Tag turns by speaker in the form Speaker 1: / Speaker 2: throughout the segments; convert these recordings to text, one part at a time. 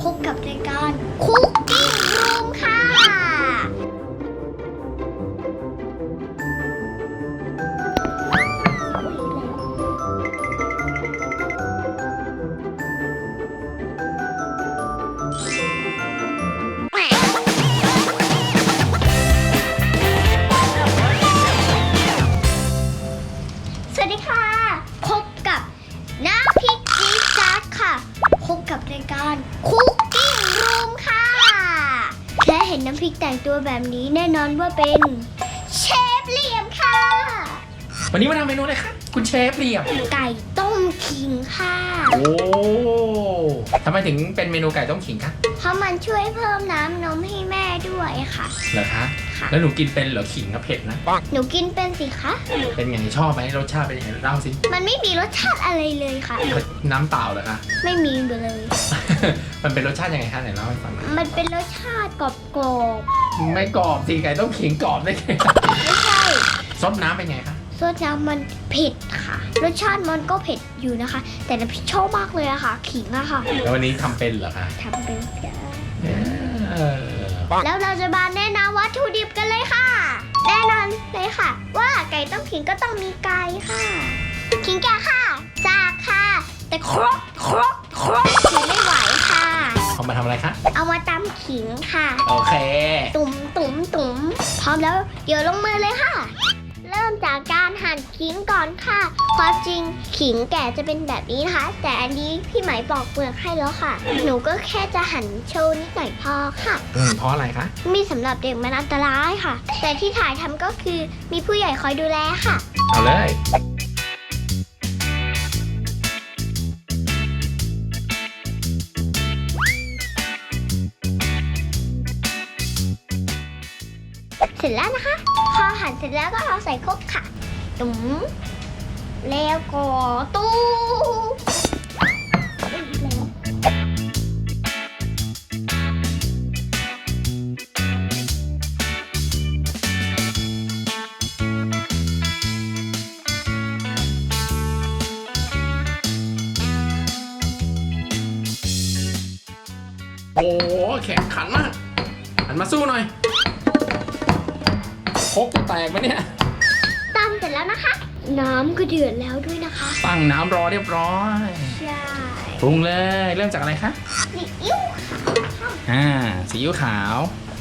Speaker 1: พบกับรายการคุกกี้ นน้ำพริกแต่งตัวแบบนี้แน่นอนว่าเป็น เชฟเหลี่ยมค่ะ
Speaker 2: วันนี้มาทำเมนูอะไรคะคุณเชฟเหลี่ยม
Speaker 1: ไก่ต้มขิงค่ะ
Speaker 2: โอ้ ทำไมถึงเป็นเมนูไก่ต้มขิงคะ
Speaker 1: เพราะมันช่วยเพิ่มน้ำนมให้แม่ด้วยค่ะ
Speaker 2: เหรอคะ
Speaker 1: ค่ะ
Speaker 2: แล้วหนูกินเป็นเหรอขิงกับเผ็ดนะ
Speaker 1: หนูกินเป็นสิคะ
Speaker 2: เป็นไงชอบไหมรสชาติเป็นยังไงเล่าสิ
Speaker 1: มันไม่มีรสชาติอะไรเลยค่ะ
Speaker 2: น้ำเปล่าเหรอคะ
Speaker 1: ไม่มีเลย
Speaker 2: มันเป็นรสชาติยังไงคะไหนเล่าให้ฟังหน่อย
Speaker 1: มันเป็นรสชาติกรอบ
Speaker 2: ไม่กรอบสิไก่ต้มขิงกรอบได้ไง
Speaker 1: ๆไม่ใช่
Speaker 2: ซดน้ำเป็นไงคะ
Speaker 1: ซดน้ำมันเผ็ดค่ะ รสชาติมันก็เผ็ดอยู่นะคะ แต่น้ำพริกชอบมากเลยอะค่ะ ขิงอะค่ะ
Speaker 2: แล้ววันนี้ทำเป็นเหรอคะ
Speaker 1: ทำเป็นจ้า
Speaker 2: เออ
Speaker 1: แล้วเราจะมาแนะนำวัตถุดิบกันเลยค่ะ แน่นอนเลยค่ะ ว่าไก่ต้มขิงก็ต้องมีไก่ค่ะ ขิงแก่ค่ะจากค่ะ แต่ครกครกครกถือไม่ไหวค่ะ
Speaker 2: เอามาทำอะไรคะ
Speaker 1: เอามาตำขิงค่ะ
Speaker 2: โอเค
Speaker 1: ตุ่มตุ่มตุ่มพร้อมแล้ว เดี๋ยวลงมือเลยค่ะเริ่ม จากการหั่นขิงก่อนค่ะความจริงขิงแก่จะเป็นแบบนี้นะคะ แต่อันนี้พี่ไหมปอกเปลือกให้แล้วค่ะ หนูก็แค่จะหั่นโชว์นิดหน่อยพอค่ะ
Speaker 2: อืมเพราะอะไรคะ
Speaker 1: มีสำหรับเด็กมันอันตรายค่ะ แต่ที่ถ่ายทำก็คือมีผู้ใหญ่คอยดูแลค่ะ
Speaker 2: เอาเลย
Speaker 1: เสร็จแล้วนะคะ พอหั่นเสร็จแล้วก็เอาใส่ครกค่ะ ตุ๋มแล้วก็ตู้
Speaker 2: โอ้แข็งขันมากหันมาสู้หน่อย กจะแตกไหมเนี่ย
Speaker 1: ตำเสร็จแล้วนะคะ น้ำก็เดือดแล้วด้วยนะคะ
Speaker 2: ตั้งน้ำรอเรียบร้อย
Speaker 1: ใช่
Speaker 2: ปรุงเลย เริ่มจากอะไรคะ
Speaker 1: ซีอิ๊วค่ะ
Speaker 2: อ่า ซีอิ๊วขาว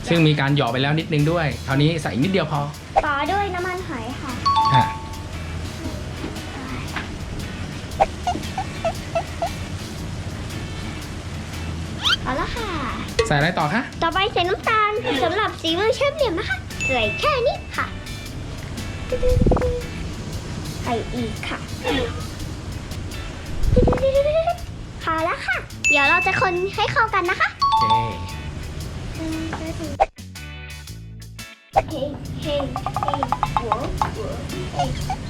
Speaker 2: ซึ่งมีการหยอกไปแล้วนิดนึงด้วย คราวนี้ใส่นิดเดียวพอ
Speaker 1: ต่อด้วยน้ำมันหอยค่ะ
Speaker 2: อะ
Speaker 1: เอาละค่ะ
Speaker 2: ใส่อะไรต่อคะ
Speaker 1: ต่อไปใส่น้ำตาลสำหรับสีมือเชฟเหลี่ยมนะคะ ใส่แค่นี้ค่ะใส่อีกค่ะพอแล้วค่ะ เดี๋ยวเราจะคนให้เข้ากันนะคะ
Speaker 2: โอเค
Speaker 1: เฮ้เฮ้เฮ้หัวหัวเฮ้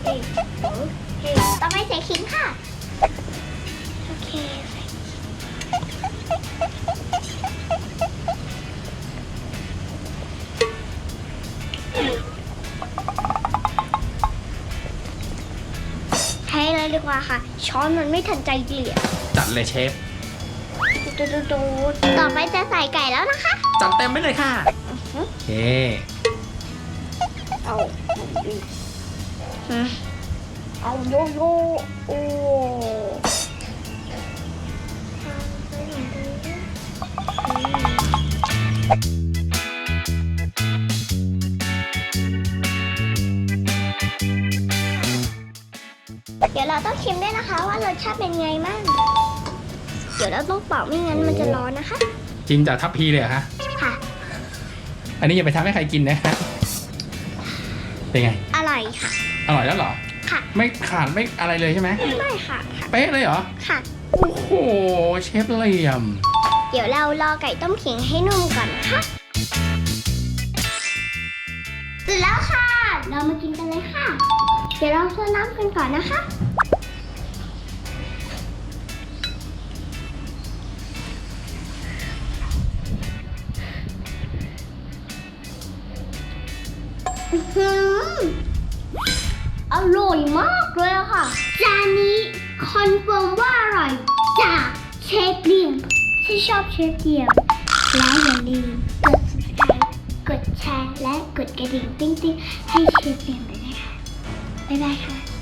Speaker 1: เฮ้หัวเฮ้ต่อไปใส่ขิงค่ะ โอเค เทเลยดีกว่าค่ะ ช้อนมันไม่ทันใจเกลี่ย
Speaker 2: จัดเลยเชฟ
Speaker 1: ตูดตูดต่อไปจะใส่ไก่แล้วนะคะ
Speaker 2: จัดเต็มไปเลยค่ะ
Speaker 1: ฮึ
Speaker 2: โอเค
Speaker 1: เอาเอาโยโย่โอ้ เดี๋ยวเราต้องชิมด้วยนะคะ ว่ารสชาติเป็นไงมั่งเดี๋ยวเราต้องเป่าไม่งั้นมันจะร้อนนะคะ
Speaker 2: จิ้มจากทัพพีเลยเหรอคะ
Speaker 1: ค่ะ
Speaker 2: อันนี้อย่าไปทำให้ใครกินนะฮะเป็นไง
Speaker 1: อร่อยค่ะ
Speaker 2: อร่อยแล้วเหรอ
Speaker 1: ค่ะ
Speaker 2: ไม่ขาดไม่อะไรเลยใช่ไหม
Speaker 1: ไม่ค่ะค่ะ
Speaker 2: เป๊ะเลยเหรอ
Speaker 1: ค่ะ
Speaker 2: โอ้โห เชฟเหลี่ยม
Speaker 1: เดี๋ยวเรารอไก่ต้มขิงให้นุ่มก่อนนะคะเสร็จแล้วค่ะ เรามากินกันเลยค่ะ เดี๋ยวเราเทน้ำกันก่อนนะคะ อื้อหืออร่อยมากเลยอะค่ะ จานนี้คอนเฟิร์มว่าอร่อยจากเชฟเลียมเชถ้าชอบเชฟเดียวแล้วอย่าลืมกด กดแชร์และกดกระดิ่งติ๊งๆ ให้เชฟเดียวด้วยนะคะ บ๊ายบายค่ะ